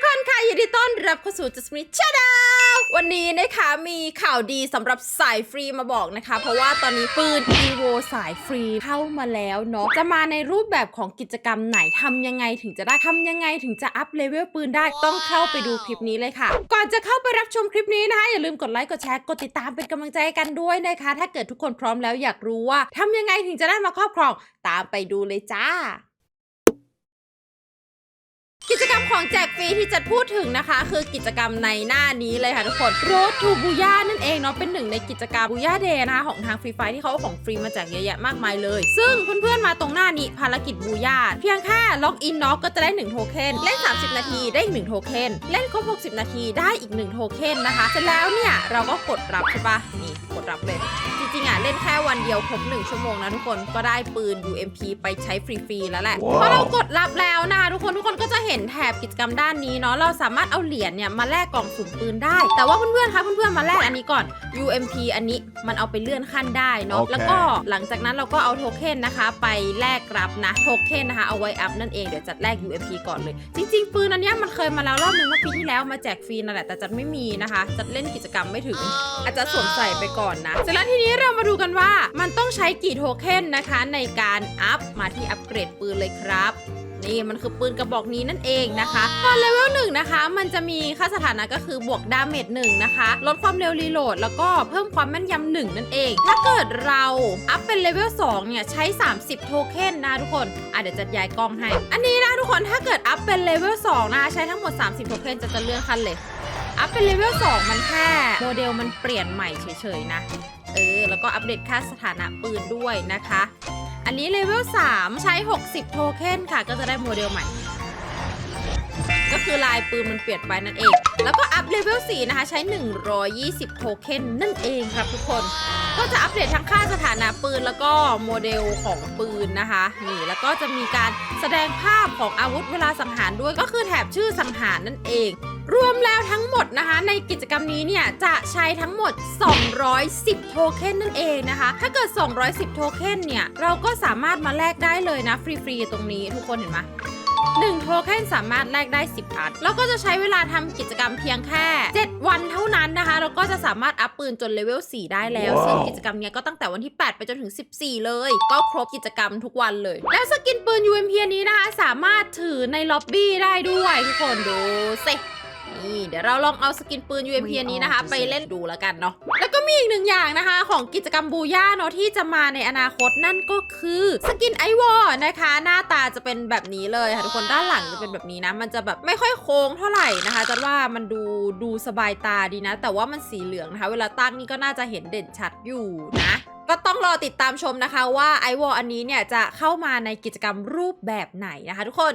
กคนค่ะยินดีต้อนรับเข้าสู่จัสมิชาดาวันนี้นะคะมีข่าวดีสำหรับสายฟรีมาบอกนะคะ เพราะว่าตอนนี้ปืน EVO สายฟรีเข้ามาแล้วเนาะจะมาในรูปแบบของกิจกรรมไหนทำยังไงถึงจะได้ทำยังไงถึงจะอัพเลเวลปืนได้ต้องเข้าไปดูคลิปนี้เลยค่ะ ก่อนจะเข้าไปรับชมคลิปนี้นะคะอย่าลืมกดไลค์กดแชร์กดติดตามเป็นกำลังใจให้กันด้วยนะคะ ถ้าเกิดทุกคนพร้อมแล้วอยากรู้ว่าทำยังไงถึงจะได้มาครอบครองตามไปดูเลยจ้า กิจกรรมของแจกฟรีที่จะพูดถึงนะคะ คือกิจกรรมในหน้านี้เลยค่ะทุกคน Road to b o o y a นั่นเองเนาะเป็นหนึ่งในกิจกรรม b o o y a Day นะคะของทางฟรีไฟที่เขาเอาของฟรีมาแจกเยอะแยะมากมายเลย ซึ่งเพื่อนๆมาตรงหน้านี้ภารกิจ b o o y a เพียงแค่ล็อกอินเนาะก็จะได้1โทเค็นเล่น 30 นาทีได้อีก1โทเค็นเล่นครบ60 นาทีได้อีก1โทเค็นนะคะเสร็จแล้วเนี่ยเราก็กดรับใช่ปะนี่กดรับเลย ริงๆอะเล่นแค่วันเดียวครบ1ชั่วโมงนะทุกคนก็ได้ปืน UMP ไปใช้ฟรีๆแล้วแหละว้าวพอเรากดรับแล้วนะคะทุกคนทุกคนก็จะเห็นแถบกิจกรรมด้านนี้เนาะเราสามารถเอาเหรียญเนี่ยมาแลกกล่องสุ่มปืนได้ แต่ว่าเพื่อนๆคะเพื่อนๆมาแลกอันนี้ก่อน UMP อันนี้มันเอาไปเลื่อนขั้นได้เนาะโอเคแล้วก็หลังจากนั้นเราก็เอาโทเค็นนะคะ ไปแลกรับนะโทเค็นนะคะเอาไว้อัพนั่นเองเดี๋ยวจัดแลก UMP ก่อนเลย จริง ๆ ปืนอันเนี้ยมันเคยมาแล้วรอบนึงเมื่อปีที่แล้วมาแจกฟรีนั่นแหละแต่จัดไม่มีนะคะ จัดเล่นกิจกรรมไม่ถึง อาจจะสวมใส่ไปก่อนนะเสร็จแล้วทีนี้เรามาดูกันว่ามันต้องใช้กี่โทเค็นนะคะในการอัพมาที่อัปเกรดปืนเลยครับนี่มันคือปืนกระบอกนี้นั่นเองนะคะตอนเลเวลหนึ่งนะคะ มันจะมีค่าสถานะก็คือบวกดาเมจหนึ่งนะคะ ลดความเร็วรีโหลด แล้วก็เพิ่มความแม่นยำหนึ่งนั่นเอง ถ้าเกิดเราอัพเป็นเลเวล2เนี่ยใช้ 30 โทเค็นนะทุกคนอะเดี๋ยวจัดย้ายกล้องให้ อันนี้นะทุกคนถ้าเกิดอัพเป็นเลเวล2นะคะใช้ทั้งหมด 30 โทเค็นจะจะเลื่อนขั้นเลย อัพเป็นเลเวล2มันแค่โมเดลมันเปลี่ยนใหม่เฉยๆนะ เออ แล้วก็อัปเดตค่าสถานะปืนด้วยนะคะ อันนี้เลเวล3ใช้ 60 โทเค็นค่ะ ก็จะได้โมเดลใหม่ ก็คือลายปืนมันเปลี่ยนไปนั่นเอง แล้วก็อัพเลเวล4นะคะ ใช้ 120 โทเค็นนั่นเองครับทุกคน ก็จะอัปเดตทั้งค่าสถานะปืนแล้วก็โมเดลของปืนนะคะ นี่ แล้วก็จะมีการแสดงภาพของอาวุธเวลาสังหารด้วย ก็คือแถบชื่อสังหารนั่นเอง รวมแล้วทั้งหมดนะคะ ในกิจกรรมนี้เนี่ย จะใช้ทั้งหมด 210 โทเค็นนั่นเองนะคะ ถ้าเกิด 210 โทเค็นเนี่ย เราก็สามารถมาแลกได้เลยนะ ฟรีๆ ตรงนี้ทุกคนเห็นไหม1โทเค็นสามารถแลกได้ 10อันแล้วก็จะใช้เวลาทำกิจกรรมเพียงแค่ 7 วันเท่านั้นนะคะแล้วก็จะสามารถอัพปืนจนเลเวล 4 ได้แล้วว้าวซึ่งกิจกรรมเนี้ยก็ตั้งแต่วันที่ 8 ไปจนถึง 14 เลย ก็ครบกิจกรรมทุกวันเลย แล้วสกินปืน UMP อันนี้นะคะ สามารถถือในล็อบบี้ได้ด้วยทุกคนดูสิ นี่เดี๋ยวเราลองเอาสกินปืน UMP อันนี้นะคะ ไปเล่นดูแล้วกันเนาะแล้วก็มีอีกหนึ่งอย่างนะคะ ของกิจกรรมบูย่าเนาะที่จะมาในอนาคตนั่นก็คือสกินไอวอร์นะคะ หน้าตาจะเป็นแบบนี้เลยค่ะทุกคนด้านหลังจะเป็นแบบนี้นะ มันจะแบบไม่ค่อยโค้งเท่าไหร่นะคะจันว่ามันดูดูสบายตาดีนะ แต่ว่ามันสีเหลืองนะคะ เวลาตั้งนี่ก็น่าจะเห็นเด่นชัดอยู่นะก็ต้องรอติดตามชมนะคะว่าไอวอร์อันนี้เนี่ยจะเข้ามาในกิจกรรมรูปแบบไหนนะคะทุกคน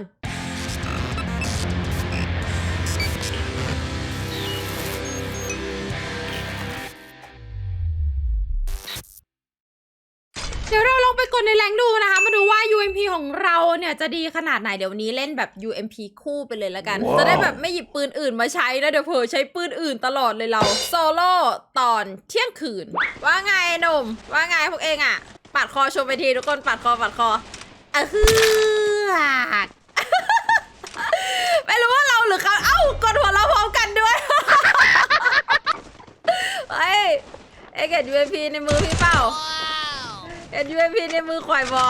กดในแรงดูนะคะ มาดูว่า UMP ของเราเนี่ยจะดีขนาดไหนเดี๋ยววันนี้เล่นแบบ UMP คู่ไปเลยแล้วกันว้าวจะได้แบบไม่หยิบปืนอื่นมาใช้นะเดี๋ยวเผลอใช้ปืนอื่นตลอดเลยเราโซโล่ตอนเที่ยงคืน ว่าไงหนุ่มว่าไงพวกเองอะปาดคอชมไปทีทุกคนปาดคอปาดคออะฮือไม่รู้ว่าเราหรือเขาเอ้ากดหัวเราพร้อมกันด้วยเฮ้ยเอ็งเห็น UMP ในมือพี่เปล่า เห็น UMP ในมือข่อยบอ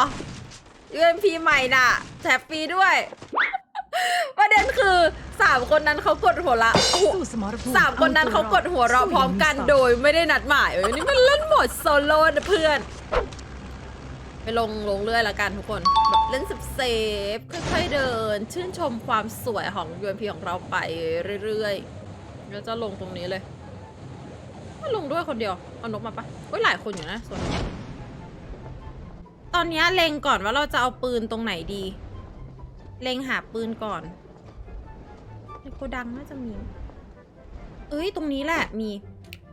UMP ใหม่น่ะแถบฟรีด้วย ประเด็นคือสามคนนั้นเขากดหัวละโอ้โหสู้สมรภูมิสามคนนั้นเขากดหัวเราะพร้อมกันโดยไม่ได้นัดหมายเอ้ยนี่มันเล่นโหมดโซโล่นะเพื่อน ไปลงลงเรื่อยละกันทุกคนแบบเล่นเซฟเซฟๆค่อยๆเดิน ชื่นชมความสวยของ UMP ของเราไปเรื่อยๆแล้วจะลงตรงนี้เลยม่ลงด้วยคนเดียว เอานกมาปะเฮ้ยหลายคนอยู่นะส่วนนี้ ตอนนี้เล็งก่อนว่าเราจะเอาปืนตรงไหนดี เล็งหาปืนก่อนในโกดังน่าจะมี เอ้ยตรงนี้แหละมี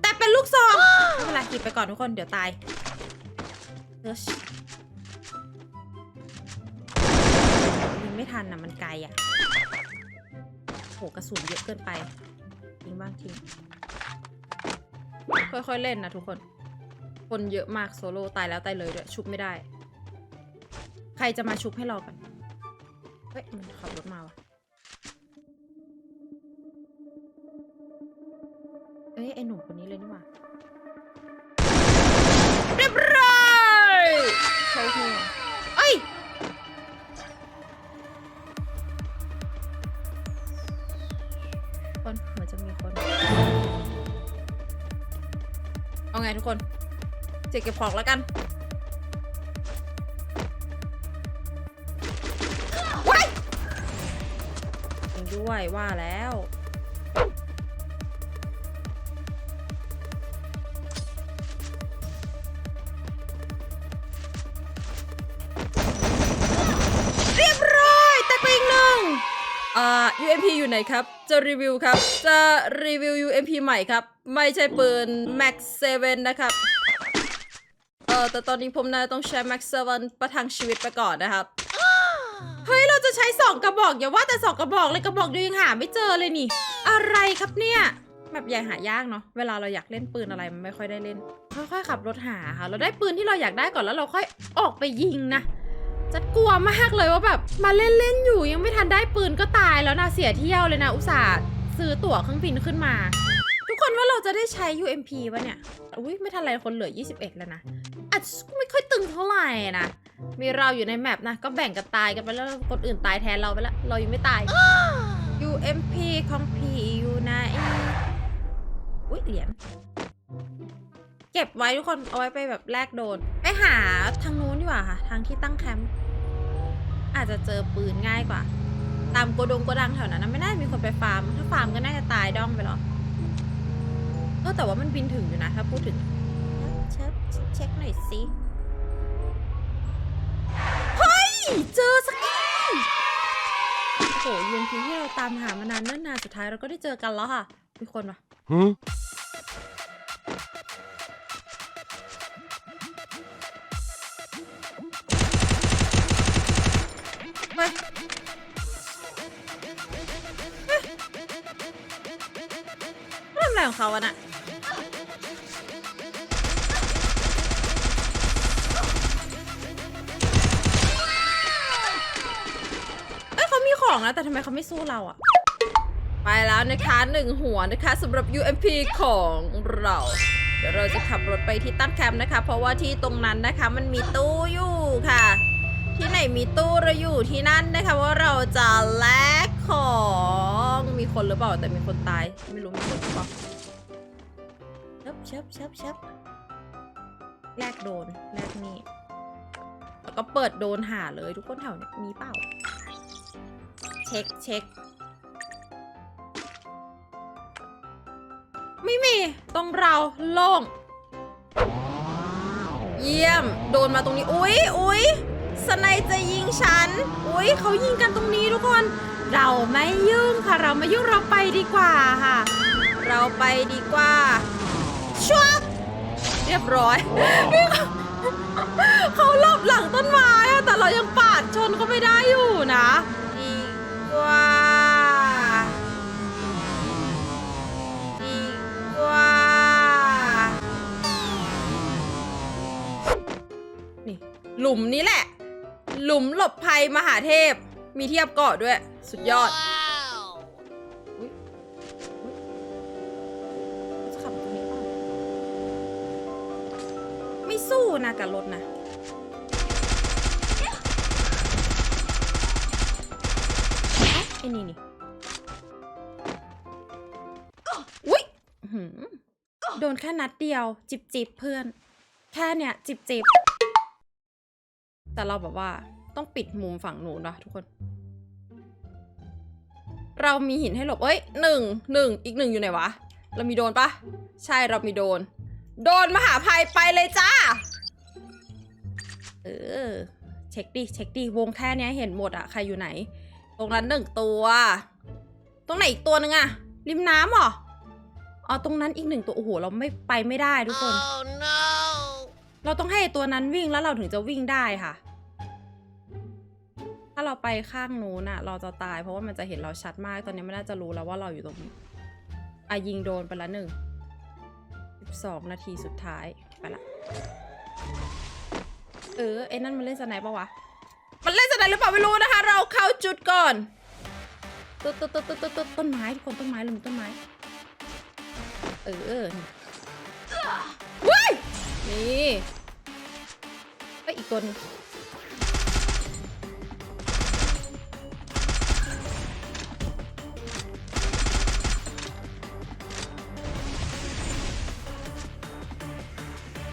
แต่เป็นลูกซองไม่เป็นไรหยิบไปก่อนทุกคนเดี๋ยวตายเอชยิงไม่ทันนะมันไกลอะ่ะโหกระสุนเยอะเกินไปทิ้งบ้างทิ้งค่อยๆเล่นนะทุกคน คนเยอะมากโซโล่ตายแล้วตายเลยด้วยชุบไม่ได้ ครจะมาชุบให้เรากันเฮ้ยมันขับรถมาวะเอ้ยไอหนุ่มคนนี้เลยนี่หว่าเรียบร้อยใช่ไหมเอ้ยคนเหมือนจะมีคน เอาไงทุกคน เจ็บเก็บของแล้วกัน ด้วยว่าแล้วเรียบร้อยแต่ปอีกหนึ่งอ่า UMP อยู่ไหนครับ จะรีวิวครับ จะรีวิว UMP ใหม่ครับ ไม่ใช่ปืน Max 7 นะครับ เออแต่ตอนนี้ผมน่าจะต้องใช้ Max 7 ประทังชีวิตไปก่อนนะครับ เฮ้ย เราจะใช้2กระบอกอย่าว่าแต่2กระบอกเลยกระบอกเดียวยังหาไม่เจอเลยนี่ อะไรครับเนี่ยแบบใหญ่หายากเนาะเวลาเราอยากเล่นปืนอะไรมันไม่ค่อยได้เล่น ค่อยๆขับรถหาค่ะ เราได้ปืนที่เราอยากได้ก่อนแล้วเราค่อยออกไปยิงนะจัดกลัวมากเลยว่าแบบมาเล่นเล่นๆอยู่ยังไม่ทันได้ปืนก็ตายแล้วนะเสียเที่ยวเลยนะ อุตส่าห์ซื้อตั๋วเครื่องบินขึ้นมา ทุกคนว่าเราจะได้ใช้ UMP วะเนี่ยอุ้ยไม่ทันไรคนเหลือ 21 แล้วนะอาจจะไม่ค่อยตึงเท่าไหร่นะ มีเราอยู่ในแมปนะ ก็แบ่งกันตายกันไปแล้วคนอื่นตายแทนเราไปแล้วเรายังไม่ตาย UMP ของพี่อยู่ไหนอุ้ยเหรียญเก็บไว้ทุกคนเอาไว้ไปแบบแลกโดน ไปหาทางนู้นดีกว่าค่ะ ทางที่ตั้งแคมป์อาจจะเจอปืนง่ายกว่า ตามโกดงโกดังแถวนั้นนะไม่น่ามีคนไปฟาร์ม ถ้าฟาร์มก็น่าจะตายด้อมไปหรอเออแต่ว่ามันบินถึงอยู่นะ ถ้าพูดถึงเช็คเช็คเช็คหน่อยสิ เฮ้ย เจอสักทีโอ้โหยืนทีที่เราตามหามานานเนิ่นนานสุดท้ายเราก็ได้เจอกันแล้วค่ะ มีคนปะ Huh? เฮ้ยเฮ้ยทำอะไรของเขาอะน่ะ องนะแต่ทำไมเขาไม่สู้เราอะไปแล้วนะคะหนึ่งหัวนะคะสำหรับ UMP ของเรา เดี๋ยวเราจะขับรถไปที่ตั้งแคมป์นะคะ เพราะว่าที่ตรงนั้นนะคะมันมีตู้อยู่ค่ะ ที่ไหนมีตู้เราอยู่ที่นั่นนะคะว่าเราจะแลกของมีคนหรือเปล่าแต่มีคนตาย ไม่รู้มีคนหรือเปล่าชิบชิบชิบชิบแลกโดนแลกนี่แล้วก็เปิดโดนหาเลยทุกคนแถวเนี้ยมีเปล่า ช็คเช็คไม่มี ตรงเราโล่ง เยี่ยม โดนมาตรงนี้ อุ๊ยอุ๊ยสไนจะยิงฉัน อุ๊ยเขายิงกันตรงนี้ทุกคน เราไม่ยุ่งค่ะ เราไม่ยุ่งเราไปดีกว่าค่ะ เราไปดีกว่าชัวบเรียบร้อย เขาหลบหลังต้นไม้อะแต่เรายังปาดชนเขาไม่ได้อยู่นะ กว่าดีกว่านี่หลุมนี้แหละ หลุมหลบภัยมหาเทพ มีเทียบเกาะด้วย สุดยอดไม่สู้นะกับรถนะ อ้าไอ้นี่นี่อุ้ยอื้อหือโดนแค่นัดเดียว จิบจิบๆเพื่อน แค่เนี่ย จิบจิบๆแต่เราแบบว่าต้องปิดมุมฝั่งนู้นนะทุกคน เรามีหินให้หลบ เอ้ยหนึ่งหนึ่งอีกหนึ่งอยู่ไหนวะ เรามีโดนปะใช่เรามีโดน โดนมหาภัยไปเลยจ้า เออ เช็คดิเช็คดิวงแค่เนี้ยเห็นหมดอะใครอยู่ไหน ตรงนั้นหนึ่งตัว ตรงไหนอีกตัวหนึ่งอะริมน้ำเหรออ๋อตรงนั้นอีกหนึ่งตัว โอ้โห เราไม่ไปไม่ได้ทุกคน Oh no! เราต้องให้ตัวนั้นวิ่งแล้วเราถึงจะวิ่งได้ค่ะ ถ้าเราไปข้างนู้นน่ะเราจะตายเพราะว่ามันจะเห็นเราชัดมาก ตอนนี้มันน่าจะรู้แล้วว่าเราอยู่ตรงนี้อะยิงโดนไปละหนึ่งสิบสองนาทีสุดท้าย ไปละ เออไอ้นั่นมันเล่นสไนป์ปะวะ มันเล่นสไนหรือเปล่าไม่รู้นะคะ เราเข้าจุดก่อนต้นต้นต้นต้นต้นต้นไม้ทุกคนต้นไม้เรามีต้นไม้ เออว้ยนี่เอ้ยอีกตัวนึง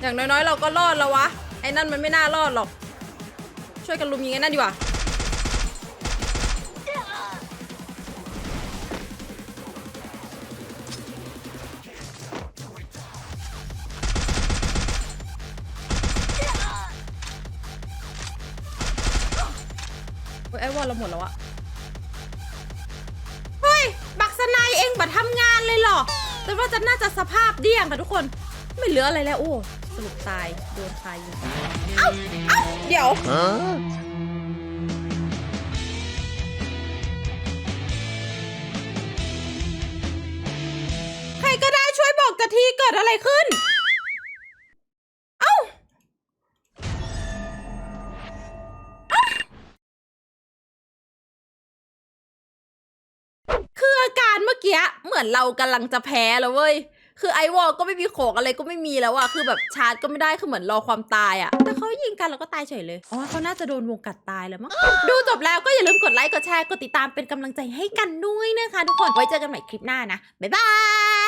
อย่างน้อยๆ เราก็รอดแล้ววะ ไอ้นั่นมันไม่น่ารอดหรอก ช่วยกันลุมยิงไอ้นั่นดีกว่าเฮ้ยไอ้วอลเราหมดแล้วอะเฮ้ย บักสนายเองบัทำงานเลยเหรอ แต่ว่าจะน่าจะสภาพเดี้ยงค่ะทุกคน ไม่เหลืออะไรแล้วโอ้ รุปตายโดนใครยิงเอ้าเอ้าเดี๋ยว Huh? ใครก็ได้ช่วยบอกกะทีเกิดอะไรขึ้น เอ้าคืออาการเมื่อกี้เหมือนเรากำลังจะแพ้แล้วเว้ย คือไอวอลก็ไม่มีของอะไรก็ไม่มีแล้วอะคือแบบชาร์จก็ไม่ได้คือเหมือนรอความตายอะแต่เขายิงกันแล้วก็ตายเฉยเลยอ๋อเขาน่าจะโดนวงกัดตายแล้วมั้งดูจบแล้วก็อย่าลืมกดไลค์กดแชร์กดติดตามเป็นกำลังใจให้กันด้วยนะคะทุกคนไว้เจอกันใหม่คลิปหน้านะบ๊ายบาย